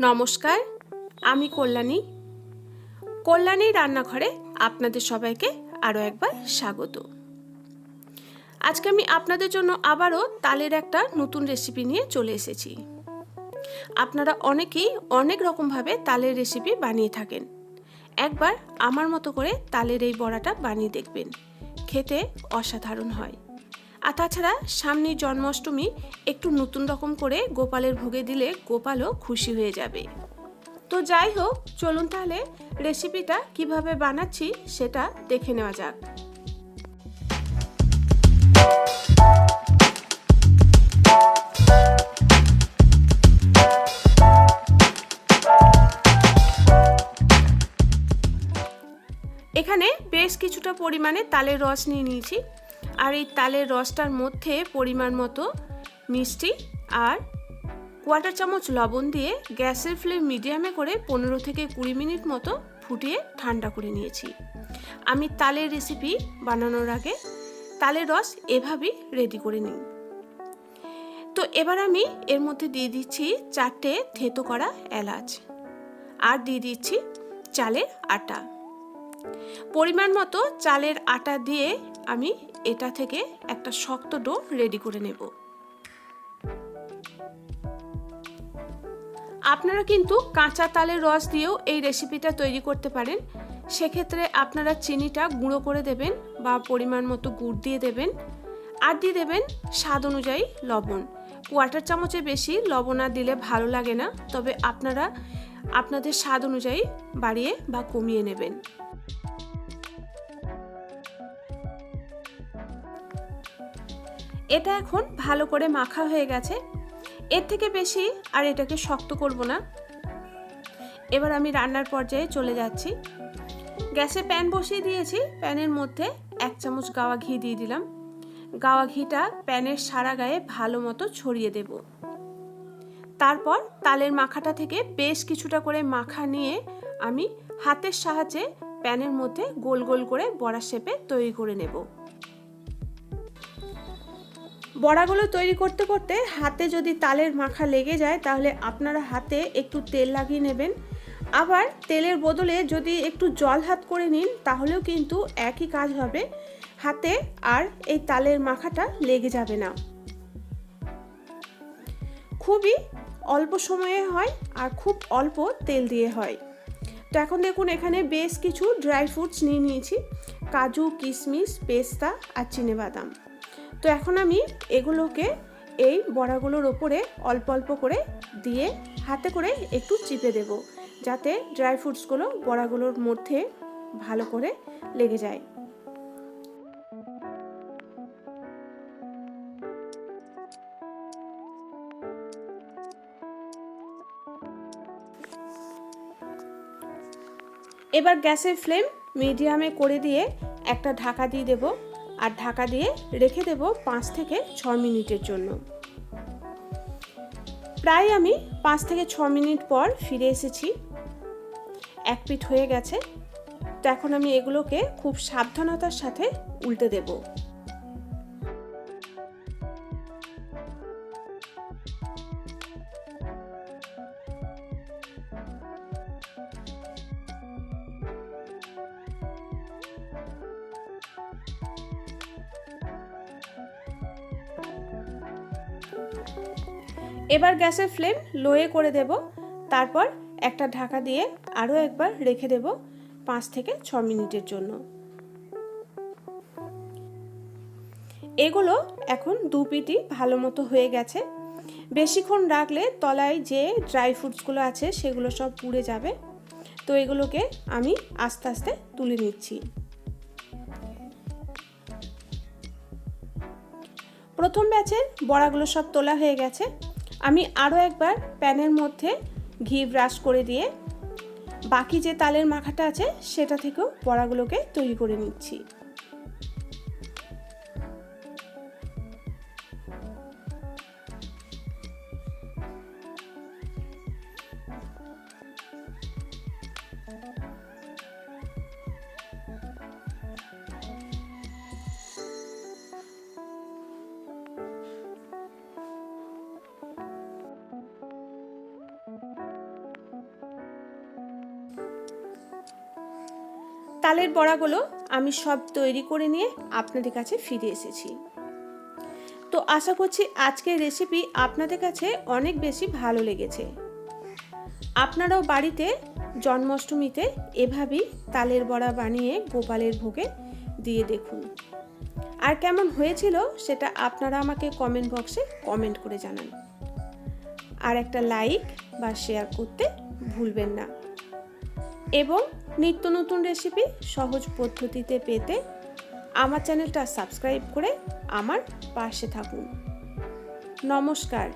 নমস্কার, আমি কল্যাণী। কল্যাণী রান্নাঘরে আপনাদের সবাইকে আরও একবার স্বাগত। আজকে আমি আপনাদের জন্য আবারও তালের একটা নতুন রেসিপি নিয়ে চলে এসেছি। আপনারা অনেকেই অনেক রকমভাবে তালের রেসিপি বানিয়ে থাকেন। একবার আমার মতো করে তালের এই বড়াটা বানিয়ে দেখবেন। খেতে অসাধারণ হয়। আর তাছাড়া সামনে জন্মাষ্টমী একটু নতুন রকম করে গোপালের ভোগে দিলে গোপালও খুশি হয়ে যাবে। তো যাই হোক, চলুন তাহলে রেসিপিটা কীভাবে বানাচ্ছি সেটা দেখে নেওয়া যাক। এখানে বেশ কিছুটা পরিমাণে তালের রস নিয়ে নিয়েছি। আর এই তালের রসটার মধ্যে পরিমাণ মতো মিষ্টি আর কোয়াটার চামচ লবণ দিয়ে গ্যাসের ফ্লেম মিডিয়ামে করে পনেরো থেকে কুড়ি মিনিট মতো ফুটিয়ে ঠান্ডা করে নিয়েছি। আমি তালের রেসিপি বানানোর আগে তালের রস এভাবেই রেডি করে নিই। তো এবার আমি এর মধ্যে দিয়ে দিচ্ছি চারটে থেতো করা এলাচ আর দিয়ে দিচ্ছি চালের আটা। পরিমাণ মতো চালের আটা দিয়ে আমি এটা থেকে একটা শক্ত ডো রেডি করে নেব। আপনারা কিন্তু কাঁচা তালের রস দিয়েও এই রেসিপিটা তৈরি করতে পারেন। সেক্ষেত্রে আপনারা চিনিটা গুঁড়ো করে দেবেন বা পরিমাণ মতো গুড় দিয়ে দেবেন আর দিয়ে দেবেন স্বাদ অনুযায়ী লবণ। কোয়াটার চামচে বেশি লবণ আর দিলে ভালো লাগে না, তবে আপনারা আপনাদের স্বাদ অনুযায়ী বাড়িয়ে বা কমিয়ে নেবেন। এটা এখন ভালো করে মাখা হয়ে গেছে। এর থেকে বেশি আর এটাকে শক্ত করব না। এবার আমি রান্নার পর্যায়ে চলে যাচ্ছি। গ্যাসে প্যান বসিয়ে দিয়েছি। প্যানের মধ্যে এক চামচ গাওয়া ঘি দিয়ে দিলাম। গাওয়া ঘিটা প্যানের সারা গায়ে ভালো মতো ছড়িয়ে দেব। তারপর তালের মাখাটা থেকে বেশ কিছুটা করে মাখা নিয়ে আমি হাতের সাহায্যে প্যানের মধ্যে গোল গোল করে বড়া শেপে তৈরি করে নেব। বড়াগুলো তৈরি করতে করতে হাতে যদি তালের মাখা লেগে যায় তাহলে আপনারা হাতে একটু তেল লাগিয়ে নেবেন। আবার তেলের বদলে যদি একটু জল হাত করে নিন তাহলেও কিন্তু একই কাজ হবে। হাতে আর এই তালের মাখাটা লেগে যাবে না। খুবই অল্প সময়ে হয় আর খুব অল্প তেল দিয়ে হয়। তো এখন দেখুন এখানে বেশ কিছু ড্রাই ফ্রুটস নিয়ে নিয়েছি। কাজু, কিশমিশ, পেস্তা আর বাদাম তো এখন আমি এগুলোকে এই বড়াগুলোর ওপরে অল্প অল্প করে দিয়ে হাতে করে একটু চিপে দেব, যাতে ড্রাই ফ্রুটসগুলো বড়াগুলোর মধ্যে ভালো করে লেগে যায়। এবার গ্যাসের ফ্লেম মিডিয়ামে করে দিয়ে একটা ঢাকা দিয়ে দেব আর ঢাকা দিয়ে রেখে দেব পাঁচ থেকে ছ মিনিটের জন্য। প্রায় আমি পাঁচ থেকে ছ মিনিট পর ফিরে এসেছি। এক পিঠ হয়ে গেছে। তো এখন আমি এগুলোকে খুব সাবধানতার সাথে উল্টে দেবো। এবার গ্যাসের ফ্লেম লোয়ে করে দেব। তারপর একটা ঢাকা দিয়ে আরও একবার রেখে দেব পাঁচ থেকে ছ মিনিটের জন্য। এগুলো এখন দু পিটি ভালো মতো হয়ে গেছে। বেশিক্ষণ রাখলে তলায় যে ড্রাই ফ্রুটসগুলো আছে সেগুলো সব পুড়ে যাবে। তো এগুলোকে আমি আস্তে আস্তে তুলে নিচ্ছি। প্রথম ব্যাচের বড়াগুলো সব তোলা হয়ে গেছে। আমি আরও একবার প্যানের মধ্যে ঘি ব্রাশ করে দিয়ে বাকি যে তালের মাখাটা আছে, সেটা থেকেও বড়াগুলোকে তৈরি করে নিচ্ছি। তালের বড়াগুলো আমি সব তৈরি করে নিয়ে আপনাদের কাছে ফিরে এসেছি। তো আশা করছি আজকের রেসিপি আপনাদের কাছে অনেক বেশি ভালো লেগেছে। আপনারাও বাড়িতে জন্মাষ্টমীতে এভাবেই তালের বড়া বানিয়ে গোপালের ভোগে দিয়ে দেখুন। আর কেমন হয়েছিল সেটা আপনারা আমাকে কমেন্ট বক্সে কমেন্ট করে জানান। আর একটা লাইক বা শেয়ার করতে ভুলবেন না। এবং নিত্য নতুন রেসিপি সহজ পদ্ধতিতে পেতে আমার চ্যানেলটা সাবস্ক্রাইব করে আমার পাশে থাকুন। নমস্কার।